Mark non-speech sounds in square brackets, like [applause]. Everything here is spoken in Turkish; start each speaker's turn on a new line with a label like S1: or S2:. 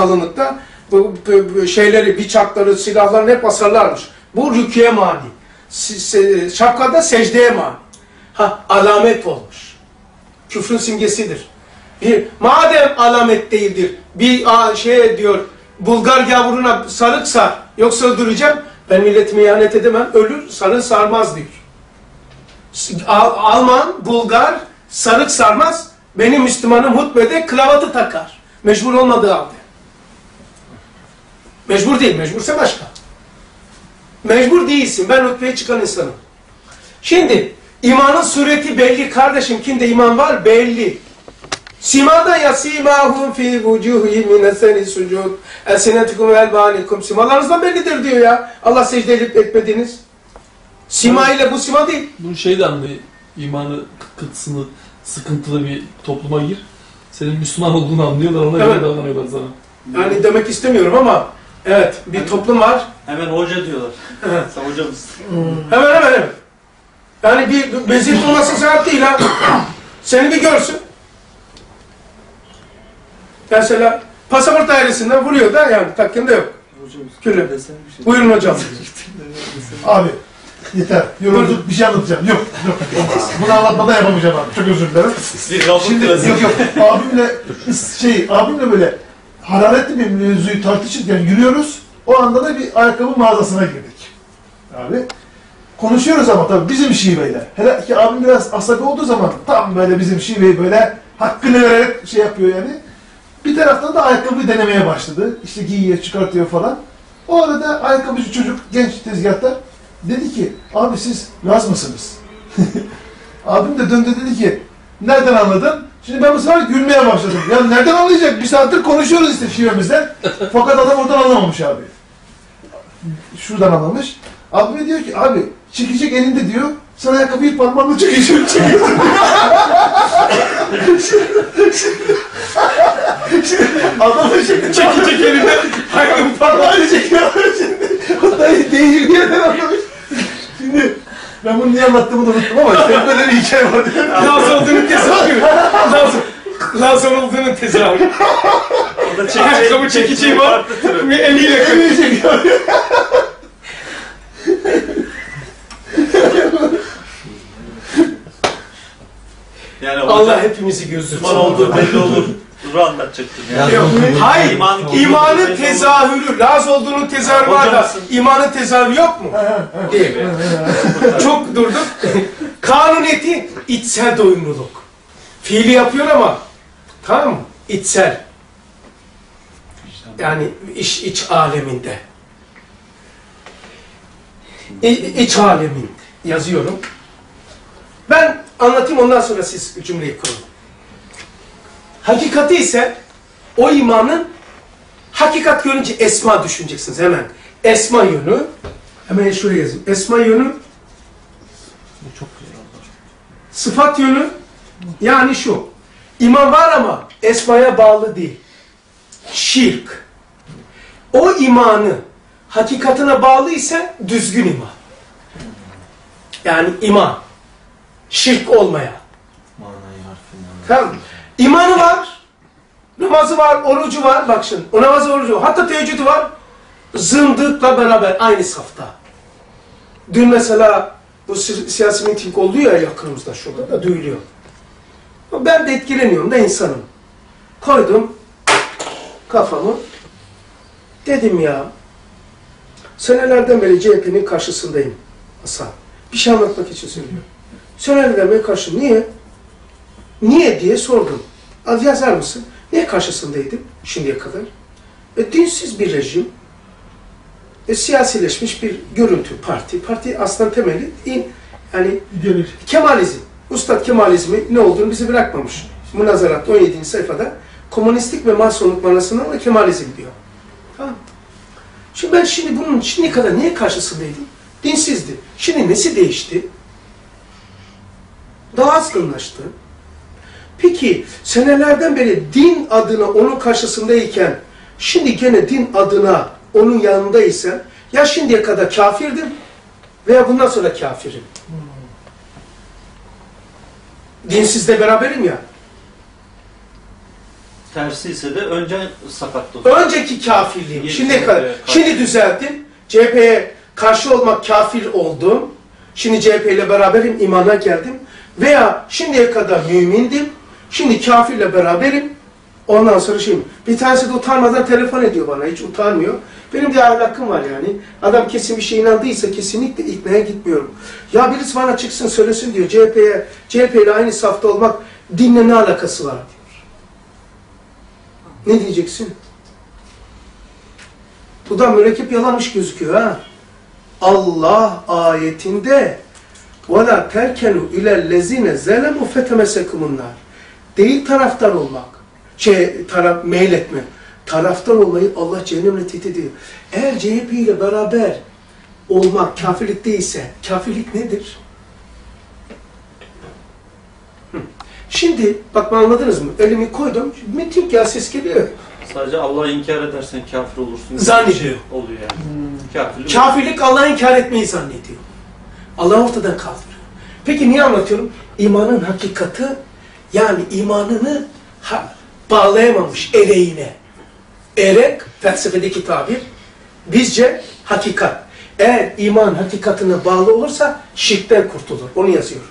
S1: kalınlıkta bu, bu- şeyleri, bıçakları, silahlarını hep asarlarmış. Bu rüküye mani. Şapkada secdeye mani. Ha, alamet olmuş. Küfrün simgesidir. Bir, madem alamet değildir, bir şey diyor, Bulgar yavruna sarık sar, yoksa öldüreceğim, ben milletime ihanet edemem, ölür, sarı sarmaz diyor. Al- Alman, Bulgar, sarık sarmaz, benim Müslümanım hutbede kravatı takar. Mecbur olmadığı halde. Mecbur değil, mecbursa başka. Mecbur değilsin, ben hutbeye çıkan insanım. Şimdi, imanın sureti belli kardeşim, kimde iman var belli. Simada ya simahum fi vucuhi min eseni sucud elsinetukum ve elbanikum simalarınızdan bellidir diyor ya. Allah secde edip etmediniz. Sima ile bu sima değil.
S2: Bu şey de anlıyor. imanı kıtısını sıkıntılı bir topluma gir. Senin Müslüman olduğunu anlıyorlar. Ona
S1: Evet.
S2: göre davranıyorlar sana.
S1: Yani demek istemiyorum ama evet bir toplum var.
S3: Hemen hoca diyorlar.
S1: Evet.
S3: Sen hoca mısın?
S1: Hemen hemen hemen. Yani bir meziyet olması şart değil ha. Seni bir görsün. Mesela pasaport dairesinden vuruyor da yani takkinde yok. Külüm. Buyurun hocam. [laughs]
S4: Abi yeter. Yorulduk bir şey anlatacağım. Yok yok. Bunu anlatmadan yapamayacağım abi. Çok özür dilerim. Şimdi yok yok abimle şey abimle böyle hararetli bir mevzuyu tartışırken yürüyoruz. O anda da bir ayakkabı mağazasına girdik. Abi konuşuyoruz ama tabii bizim şiveyle. Hele ki abim biraz asabi olduğu zaman tam böyle bizim şiveyi böyle hakkını vererek şey yapıyor yani. Bir taraftan da ayakkabıyı denemeye başladı. İşte giyiyor, çıkartıyor falan. O arada ayakkabıcı çocuk, genç tezgahtar dedi ki, abi siz Laz mısınız? [laughs] Abim de döndü dedi ki, nereden anladın? Şimdi ben bu sefer gülmeye başladım. Ya nereden anlayacak? Bir saattir konuşuyoruz işte şivemizden. Fakat adam oradan anlamamış abi. Şuradan anlamış. Abime diyor ki, abi çekecek elinde diyor, sen ayakkabıyı parmağınla çekiyorsun. çekiyorsun. Adam da şimdi
S1: Çekecek elinde ayakkabı parmağı.
S4: Parmağını çekiyor şimdi. O da değil diye anlamış. Ben bunu niye anlattığımı da unuttum ama senin böyle bir hikaye var.
S1: Lazım olduğunun tezahürü. Lazım. Lazım olduğunun tezahürü.
S3: Orada
S1: Ayakkabı çekeceği var. Ve eliyle kırıyor.
S4: Elini çekiyor.
S3: Yani
S1: Allah
S3: Allah
S1: hepimizi gözü.
S3: Müslüman olduğu belli olur. Dur anlatacaktım yani.
S1: Yok, Hayır,
S3: İmanın olduğu
S1: imanın tezahürü, Laz olduğunun tezahürü var da imanın tezahürü yok mu? Değil. Çok durduk. Kanuniyeti içsel doyumluluk. Fiili yapıyor ama tamam mı? İçsel. Yani iç, iç aleminde. İ, iç aleminde. Yazıyorum. Ben anlatayım ondan sonra siz cümleyi kurun. Hakikati ise o imanın hakikat görünce esma düşüneceksiniz hemen. Esma yönü, hemen şuraya yazayım. Esma yönü,
S2: Bu çok güzel oldu.
S1: sıfat yönü, yani şu. İman var ama esmaya bağlı değil. Şirk. O imanı hakikatine bağlı ise düzgün iman. Yani iman. Şirk olmayan. Tamam mı? İmanı var, namazı var, orucu var. Bak şimdi, o namazı orucu var. Hatta teheccüdü var. Zındıkla beraber aynı safta. Dün mesela bu si- siyasi miting oldu ya yakınımızda şurada da duyuluyor. Ben de etkileniyorum da insanım. Koydum kafamı. Dedim ya, senelerden beri CHP'nin karşısındayım Hasan. Bir şey anlatmak için söylüyorum. Senelerden beri karşı. Niye? Niye diye sordum. Az yazar mısın? Niye karşısındaydım şimdiye kadar? E, dinsiz bir rejim, e, siyasileşmiş bir görüntü parti. Parti aslında temeli in, yani
S4: İdeoloji.
S1: Kemalizm. Ustad Kemalizmi ne olduğunu bize bırakmamış. Münazaratta 17. sayfada komünistlik ve masonluk manasına ona Kemalizm diyor. Tamam. Şimdi ben şimdi bunun şimdiye kadar niye karşısındaydım? Dinsizdi. Şimdi nesi değişti? Daha azgınlaştı. Peki senelerden beri din adına onun karşısındayken şimdi gene din adına onun yanındaysan ya şimdiye kadar kafirdim veya bundan sonra kafirim. Dinsizle beraberim ya.
S3: tersi ise de önce sakatlık.
S1: Önceki kafirliğim. Şimdi kadar.
S3: karşı.
S1: Şimdi düzelttim. CHP'ye karşı olmak kafir oldum. Şimdi CHP ile beraberim, imana geldim. Veya şimdiye kadar mümindim. Şimdi kafirle beraberim. Ondan sonra şimdi bir tanesi de utanmadan telefon ediyor bana. Hiç utanmıyor. Benim de ahlakım var yani. Adam kesin bir şey inandıysa kesinlikle iknaya gitmiyorum. Ya birisi bana çıksın söylesin diyor. CHP'ye, CHP ile aynı safta olmak dinle ne alakası var diyor. Ne diyeceksin? Bu da mürekkep yalamış gözüküyor ha. Allah ayetinde وَلَا تَرْكَنُوا اِلَى الَّذ۪ينَ زَلَمُوا فَتَمَسَكُمُ النَّارِ Değil taraftar olmak. Şey, taraf, meyletme. Taraftar olmayı Allah cehennemle tehdit ediyor. Eğer CHP ile beraber olmak kafirlik değilse, kafirlik nedir? Şimdi, bak anladınız mı? Elimi koydum, metin ya ses geliyor.
S3: Sadece Allah'ı inkar edersen kafir olursun.
S1: Zannediyor.
S3: Şey oluyor yani. Kafirlik.
S1: Kafirlik Allah'ı inkar etmeyi zannediyor. Allah ortadan kaldırıyor. Peki niye anlatıyorum? İmanın hakikati yani imanını ha- bağlayamamış ereğine. Erek felsefedeki tabir bizce hakikat. Eğer iman hakikatine bağlı olursa şirkten kurtulur. Onu yazıyor.